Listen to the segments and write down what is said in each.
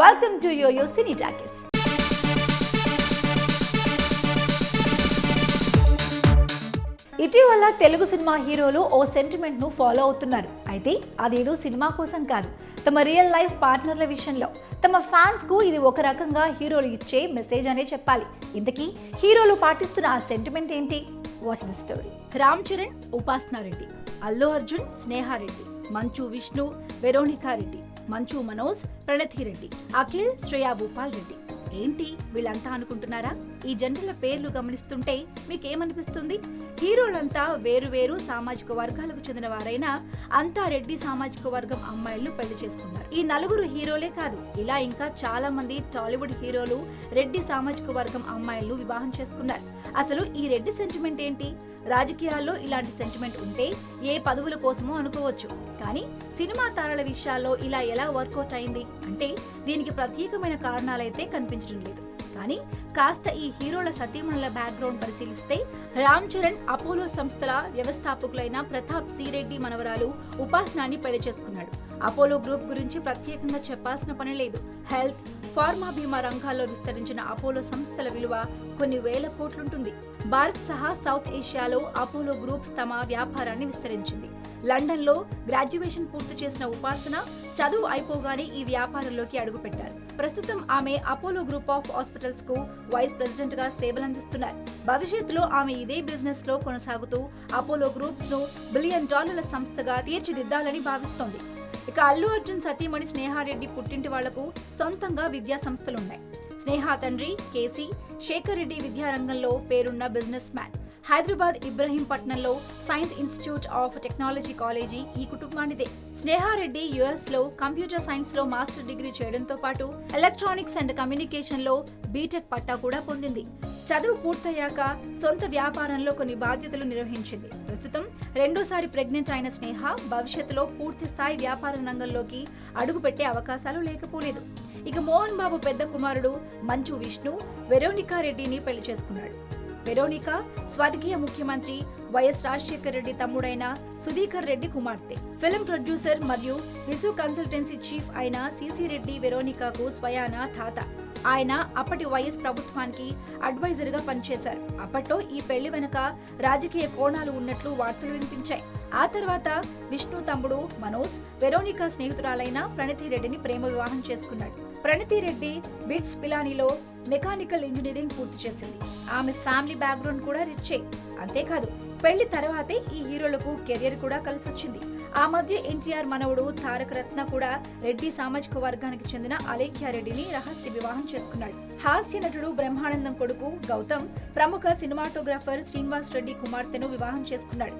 Welcome to yoyo cine talkies ఇటీవల Telugu cinema హీరోలు ఓ సెంటిమెంట్ను follow అవుతున్నారు. అయితే అదేదో సినిమా కోసం కాదు తమ రియల్ లైఫ్ పార్ట్నర్ల విషయంలో. తమ ఫ్యాన్స్కు ఇది ఒక రకంగా హీరోలు ఇచ్చే మెసేజ్ అనే చెప్పాలి. ఇంతకీ హీరోలు పాటిస్తున్న ఆ సెంటిమెంట్ ఏంటి? Watch the story Ram Charan Upasana Reddy Allu Arjun Sneha Reddy Manchu Vishnu Veronica Reddy. Manchu Manoj ప్రణతి రెడ్డి అఖిల్ శ్రేయా భూపాల్ రెడ్డి. ఏంటి వీళ్ళంతా అనుకుంటున్నారా? ఈ జంటల పేర్లు గమనిస్తుంటే మీకేమనిపిస్తుంది? హీరోలంతా వేరు వేరు సామాజిక వర్గాలకు చెందిన వారైనా అంతా రెడ్డి సామాజిక వర్గం అమ్మాయిలు పెళ్ళి చేసుకున్నారు. ఈ నలుగురు హీరోలే కాదు ఇలా ఇంకా చాలా మంది టాలీవుడ్ హీరోలు రెడ్డి సామాజిక వర్గం అమ్మాయిలను వివాహం చేసుకున్నారు. అసలు ఈ రెడ్డి సెంటిమెంట్ ఏంటి? రాజకీయాల్లో ఇలాంటి సెంటిమెంట్ ఉంటే ఏ పదవుల కోసమో అనుకోవచ్చు. కానీ సినిమా తారల విషయాల్లో ఇలా ఎలా వర్కౌట్ అయింది? అంటే దీనికి ప్రత్యేకమైన కారణాలైతే కనిపించడం లేదు. కానీ కాస్త ఈ హీరోల సతీమణుల బ్యాక్గ్రౌండ్ పరిశీలిస్తే రామ్ చరణ్ అపోలో సంస్థల వ్యవస్థాపకులైన ప్రతాప్ సిరెడ్డి మనవరాలు ఉపాసనాన్ని పెళ్ళి చేసుకున్నాడు. అపోలో గ్రూప్ గురించి ప్రత్యేకంగా చెప్పాల్సిన పని లేదు. హెల్త్ ఫార్మా బీమా రంగాల్లో విస్తరించిన అపోలో సంస్థల విలువ కొన్ని వేల కోట్లుంటుంది. భారత్ సహా సౌత్ ఏషియాలో అపోలో గ్రూప్స్ తమ వ్యాపారాన్ని విస్తరించింది. లండన్లో గ్రాడ్యుయేషన్ పూర్తి చేసిన ఉపాసన చదువు అయిపోగానే ఈ వ్యాపారంలోకి అడుగుపెట్టారు. ప్రస్తుతం ఆమె అపోలో గ్రూప్ ఆఫ్ హాస్పిటల్స్కు వైస్ ప్రెసిడెంట్గా సేవలందిస్తున్నారు. భవిష్యత్తులో ఆమె ఇదే బిజినెస్లో కొనసాగుతూ అపోలో గ్రూప్స్ను బిలియన్ డాలర్ల సంస్థగా తీర్చిదిద్దాలని భావిస్తోంది. ఇక అల్లు అర్జున్ సతీమణి స్నేహారెడ్డి పుట్టింటి వాళ్ళకు సొంతంగా విద్యా సంస్థలున్నాయి. స్నేహ తండ్రి కేసీ శేఖర్ రెడ్డి విద్యారంగంలో పేరున్న business man. Hyderabad ఇబ్రహీంపట్నంలో science institute of technology college ఈ కుటుంబానిదే. స్నేహారెడ్డి యుఎస్లో కంప్యూటర్ సైన్స్లో మాస్టర్ డిగ్రీ చేయడంతో పాటు ఎలక్ట్రానిక్స్ అండ్ కమ్యూనికేషన్లో బీటెక్ పట్టా కూడా పొందింది. చదువు పూర్తయ్యాక సొంత వ్యాపారంలో కొన్ని బాధ్యతలు నిర్వహించింది. ప్రస్తుతం రెండోసారి ప్రెగ్నెంట్ అయిన స్నేహ భవిష్యత్తులో పూర్తి స్థాయి వ్యాపార రంగంలోకి అడుగుపెట్టే అవకాశాలు లేకపోలేదు. ఇక మోహన్ బాబు పెద్ద కుమారుడు మంచు విష్ణు వెరోనికా రెడ్డిని పెళ్ళి చేసుకున్నాడు. వెరోనికా స్వర్గీయ ముఖ్యమంత్రి వైఎస్ రాజశేఖర్ రెడ్డి తమ్ముడైన సుధీకర్ రెడ్డి కుమార్తె. ఫిల్మ్ ప్రొడ్యూసర్ మరియు విసు కన్సల్టెన్సీ చీఫ్ అయిన సిసి రెడ్డి వెరోనికాకు స్వయాన తాత. ఆయన అప్పటి వైఎస్ ప్రభుత్వానికి అడ్వైజర్గా పనిచేశారు. అప్పట్లో ఈ పెళ్ళి వెనుక రాజకీయ కోణాలు ఉన్నట్లు వార్తలు వినిపించాయి. ఆ తర్వాత విష్ణు తమ్ముడు మనోజ్ వెరోనికా స్నేహితురాలైన ప్రణతి రెడ్డిని ప్రేమ వివాహం చేసుకున్నాడు. ప్రణతి రెడ్డి బిట్స్ పిలానీలో మెకానికల్ ఇంజనీరింగ్ పూర్తి చేసింది. ఆమె ఫ్యామిలీ బ్యాక్గ్రౌండ్ కూడా రిచ్చే అంతేకాదు పెళ్ళి తర్వాతే ఈ హీరోలకు కెరియర్ కూడా కలిసొచ్చింది. ఆ మధ్య ఎన్టీఆర్ మనవడు తారక రత్న కూడా రెడ్డి సామాజిక వర్గానికి చెందిన అలేఖ్య రెడ్డిని రహస్య వివాహం చేసుకున్నాడు. హాస్య నటుడు బ్రహ్మానందం కొడుకు గౌతమ్ ప్రముఖ సినిమాటోగ్రాఫర్ శ్రీనివాస్ రెడ్డి కుమార్తెను వివాహం చేసుకున్నాడు.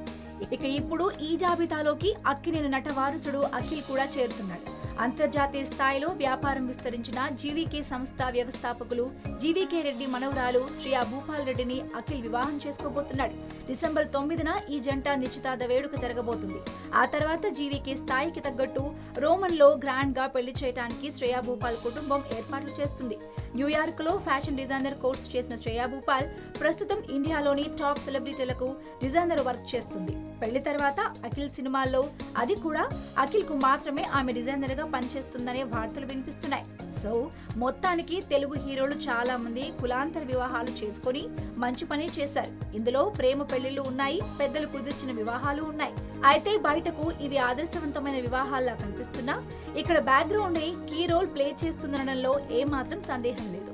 ఇక ఇప్పుడు ఈ జాబితాలోకి అక్కినేని నట వారసుడు అఖిల్ కూడా చేరుతున్నాడు. అంతర్జాతీయ స్థాయిలో వ్యాపారం విస్తరించిన జీవీకే సంస్థ వ్యవస్థాపకులు జీవీకే రెడ్డి మనవరాలు శ్రియా భూపాల్ రెడ్డిని అఖిల్ వివాహం చేసుకోబోతున్నాడు. డిసెంబర్ తొమ్మిదిన ఈ జంట నిశ్చితార్థ వేడుక జరగబోతుంది. ఆ తర్వాత జీవీకే స్థాయికి తగ్గట్టు రోమన్లో గ్రాండ్గా పెళ్ళి చేయడానికి శ్రేయా భూపాల్ కుటుంబం ఏర్పాట్లు చేస్తుంది. న్యూయార్క్లో ఫ్యాషన్ డిజైనర్ కోర్స్ చేసిన శ్రేయా భూపాల్ ప్రస్తుతం ఇండియాలోని టాప్ సెలబ్రిటీలకు డిజైనర్ వర్క్ చేస్తుంది. పెళ్ళి తర్వాత అఖిల్ సినిమాల్లో అది కూడా అఖిల్కు మాత్రమే ఆమె డిజైనర్ గా పనిచేస్తుందనే వార్తలు వినిపిస్తున్నాయి. సో మొత్తానికి తెలుగు హీరోలు చాలా మంది కులాంతర వివాహాలు చేసుకొని మంచి పని చేశారు. ఇందులో ప్రేమ పెళ్ళిళ్ళు ఉన్నాయి పెద్దలు కుదిర్చిన వివాహాలు ఉన్నాయి. అయితే బయటకు ఇవి ఆదర్శవంతమైన వివాహాల్లా కనిపిస్తున్నా ఇక్కడ బ్యాక్గ్రౌండ్ కీ రోల్ ప్లే చేస్తుందనడంలో ఏమాత్రం సందేహం లేదు.